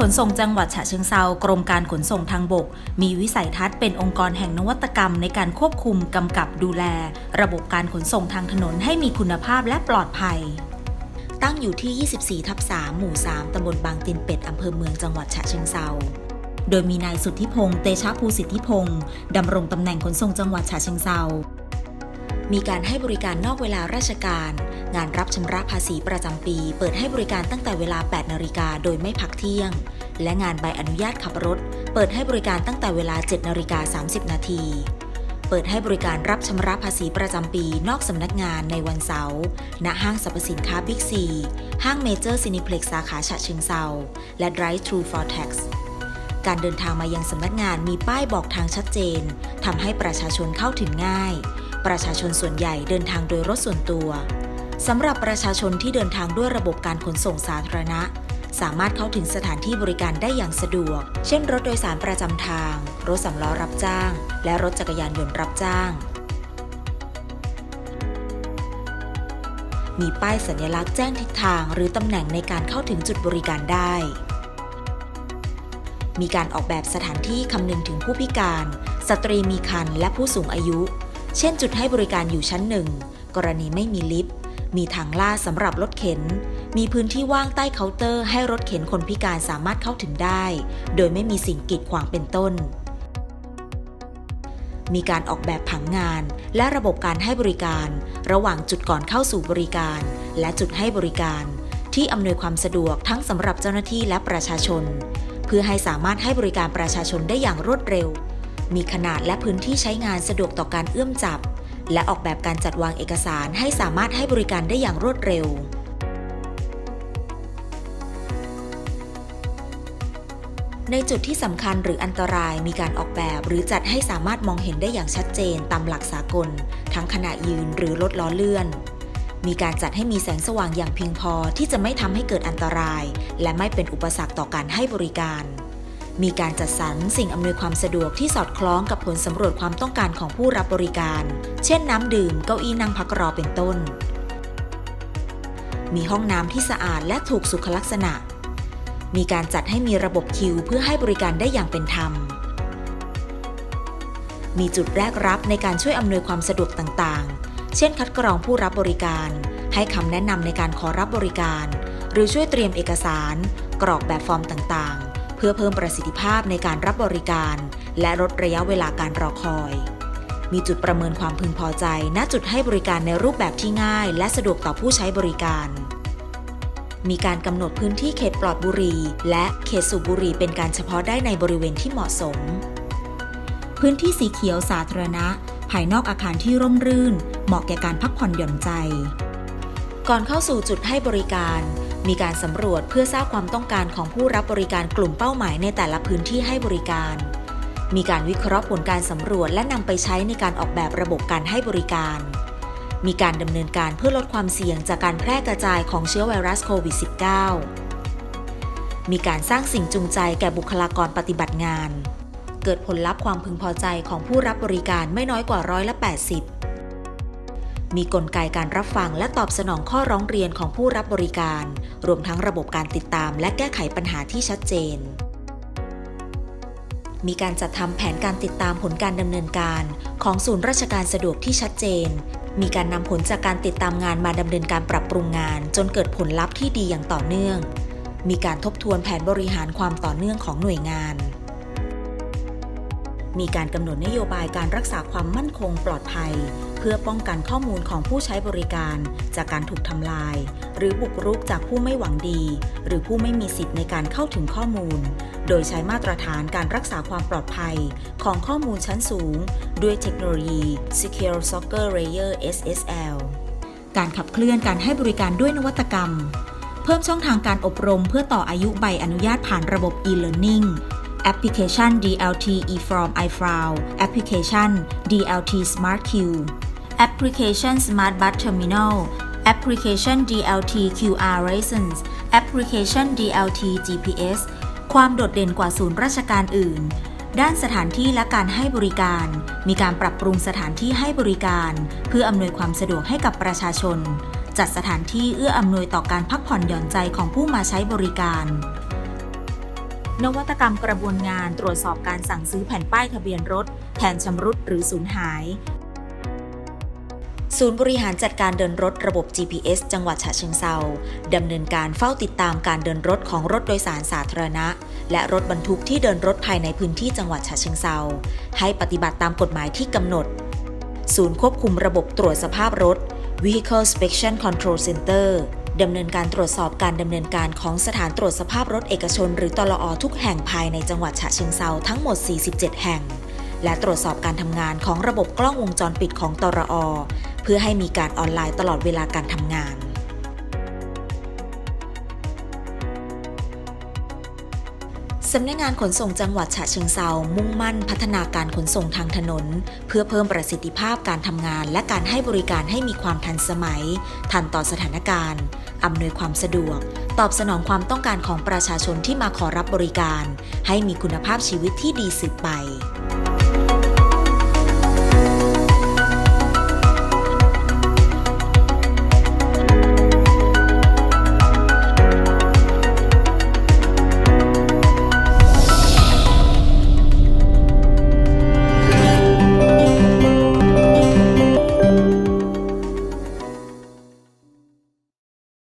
ขนส่งจังหวัดฉะเชิงเซากรมการขนส่งทางบก มีวิสัยทัศน์เป็นองค์กรแห่งนวัตกรรมในการควบคุมกำกับดูแล ระบบการขนส่งทางถนนให้มีคุณภาพและปลอดภัย ตั้งอยู่ที่ 24 ทับ 3 หมู่ 3 ตำบลบางตินเป็ด อำเภอเมืองจังหวัดฉะเชิงเซาโดยมีนายสุทธิพงษ์เตชะภูสิทธิพงษ์ดำรงตำแหน่งขนส่งจังหวัดฉะเชิงเซา มีการให้บริการนอกเวลาราชการ งานรับชำระภาษีประจำปี เปิดให้บริการตั้งแต่เวลา 8 นาฬิกาโดยไม่พักเที่ยง และงานใบอนุญาตขับรถ เปิดให้บริการตั้งแต่เวลา 7 นาฬิกา 30 นาทีเปิดให้บริการรับชำระภาษีประจำปีนอกสำนักงานในวันเสาร์ณห้างสรรพสินค้าบิ๊กซี ห้างเมเจอร์ซินิเพล็กสาขาฉะเชิงเซาและ Drive Thru for Tax การเดินทางมายังสำนักงานมีป้ายบอกทางชัดเจนทำให้ประชาชนเข้าถึงง่าย ประชาชนส่วนใหญ่เดินทางโดยรถส่วนตัวสำหรับประชาชนที่เดินทางด้วยระบบการขนส่งสาธารณะ สามารถเข้าถึงสถานที่บริการได้อย่างสะดวก เช่น รถโดยสารประจำทาง รถสำล้อรับจ้าง และรถจักรยานยนต์รับจ้าง มีป้ายสัญลักษณ์แจ้งทิศทางหรือตำแหน่งในการเข้าถึงจุดบริการได้ มีการออกแบบสถานที่คำนึงถึงผู้พิการ สตรีมีครรภ์และผู้สูงอายุ เช่นจุดให้บริการอยู่ชั้นหนึ่ง กรณีไม่มีลิฟต์ มีทางลาดสำหรับรถเข็น มีพื้นที่ว่างใต้เคาน์เตอร์ให้รถเข็นคนพิการสามารถเข้าถึงได้ โดยไม่มีสิ่งกีดขวางเป็นต้น มีการออกแบบผังงาน และระบบการให้บริการ ระหว่างจุดก่อนเข้าสู่บริการ และจุดให้บริการ ที่อำนวยความสะดวกทั้งสำหรับเจ้าหน้าที่และประชาชน เพื่อให้สามารถให้บริการประชาชนได้อย่างรวดเร็ว มีขนาดและพื้นที่ใช้งานสะดวกต่อการเอื้อมจับ และออกแบบการจัดวางเอกสารให้สามารถให้บริการได้อย่างรวดเร็ว ในจุดที่สำคัญหรืออันตรายมีการออกแบบหรือจัดให้สามารถมองเห็นได้อย่างชัดเจนตามหลักสากล ทั้งขณะยืนหรือลดล้อเลื่อนมีการจัดให้มีแสงสว่างอย่างเพียงพอที่จะไม่ทำให้เกิดอันตราย และไม่เป็นอุปสรรคต่อการให้บริการ มีการจัดสรรสิ่งอำนวยความสะดวกที่สอดคล้องกับผลสำรวจความต้องการของผู้รับบริการ เช่นน้ำดื่ม เก้าอี้นั่งพักรอเป็นต้น มีห้องน้ำที่สะอาดและถูกสุขลักษณะ มีการจัดให้มีระบบคิว เพื่อให้บริการได้อย่างเป็นธรรม มีจุดแรกรับในการช่วยอำนวยความสะดวกต่างๆ เช่น คัดกรองผู้รับบริการ ให้คำแนะนำในการขอรับบริการ หรือช่วยเตรียมเอกสาร กรอกแบบฟอร์มต่าง เพื่อเพิ่มประสิทธิภาพในการรับบริการ และลดระยะเวลาการรอคอย มีจุดประเมินความพึงพอใจ ณจุดให้บริการในรูปแบบที่ง่าย และสะดวกต่อผู้ใช้บริการ มีการกำหนดพื้นที่เขตปลอดบุหรี่และเขตสูบบุหรี่เป็นการเฉพาะได้ในบริเวณที่เหมาะสม พื้นที่สีเขียวสาธารณะ ภายนอกอาคารที่ร่มรื่น เหมาะแก่การพักผ่อนหย่อนใจ ก่อนเข้าสู่จุดให้บริการ มีการสำรวจเพื่อทราบความต้องการของผู้รับบริการกลุ่มเป้าหมายในแต่ละพื้นที่ให้บริการ มีการวิเคราะห์ผลการสำรวจและนำไปใช้ในการออกแบบระบบการให้บริการ มีการดำเนินการเพื่อลดความเสี่ยงจากการแพร่กระจายของเชื้อไวรัสโควิด -19 มีการสร้างสิ่งจูงใจแก่บุคลากรปฏิบัติงาน เกิดผลลัพธ์ความพึงพอใจของผู้รับบริการไม่น้อยกว่าร้อยละ 80 มีกลไกการรับฟังและตอบสนองข้อร้องเรียนของผู้รับบริการ รวมทั้งระบบการติดตามและแก้ไขปัญหาที่ชัดเจน มีการจัดทำแผนการติดตามผลการดำเนินการ ของศูนย์ราชการสะดวกที่ชัดเจน มีการนำผลจากการติดตามงานมาดำเนินการปรับปรุงงาน จนเกิดผลลัพธ์ที่ดีอย่างต่อเนื่อง มีการทบทวนแผนบริหารความต่อเนื่องของหน่วยงาน มีการกำหนดนโยบายการรักษาความมั่นคงปลอดภัย เพื่อป้องกันข้อมูลของผู้ใช้บริการ จากการถูกทำลาย หรือบุกรุกจากผู้ไม่หวังดี หรือผู้ไม่มีสิทธิ์ในการเข้าถึงข้อมูล โดยใช้มาตรฐานการรักษาความปลอดภัย ของข้อมูลชั้นสูง ด้วยเทคโนโลยี Secure Soccer Layer SSL การขับเคลื่อนการให้บริการด้วยนวัตกรรม เพิ่มช่องทางการอบรมเพื่อต่ออายุใบอนุญาตผ่านระบบ e-learning แอปพลิเคชัน DLT eFrom iFrau แอปพลิเคชัน DLT Smart Queue แอปพลิเคชัน Smart Bus Terminal แอปพลิเคชัน DLT QR License แอปพลิเคชัน DLT GPS ความโดดเด่นกว่าศูนย์ราชการอื่น ด้านสถานที่และการให้บริการ มีการปรับปรุงสถานที่ให้บริการ เพื่ออำนวยความสะดวกให้กับประชาชน จัดสถานที่เอื้ออำนวยต่อการพักผ่อนหย่อนใจของผู้มาใช้บริการ นวัตกรรมกระบวนงานตรวจสอบการสั่งซื้อแผ่นป้ายทะเบียนรถ แทนชำรุดหรือสูญหาย ศูนย์บริหารจัดการเดินรถระบบ GPS จังหวัดฉะเชิงเซาดำเนินการเฝ้าติดตามการเดินรถของรถโดยสารสาธารณะ และรถบรรทุกที่เดินรถภายในพื้นที่จังหวัดฉะเชิงเซาให้ปฏิบัติตามกฎหมายที่กำหนด ศูนย์ควบคุมระบบตรวจสภาพรถ Vehicle Inspection Control Center ดำเนินการตรวจสอบการดำเนินการของสถานตรวจสภาพรถเอกชน หรือตลอทุกแห่งภายในจังหวัดฉะเชิงเซาทั้งหมด 47 แห่ง และตรวจสอบการทำงานของระบบกล้องวงจรปิดของตรอเพื่อให้มีการออนไลน์ตลอดเวลาการทำงาน สำนักงานขนส่งจังหวัดฉะเชิงเซา มุ่งมั่นพัฒนาการขนส่งทางถนน เพื่อเพิ่มประสิทธิภาพการทำงาน และการให้บริการให้มีความทันสมัย ทันต่อสถานการณ์ อำนวยความสะดวก ตอบสนองความต้องการของประชาชนที่มาขอรับบริการ ให้มีคุณภาพชีวิตที่ดีสืบไป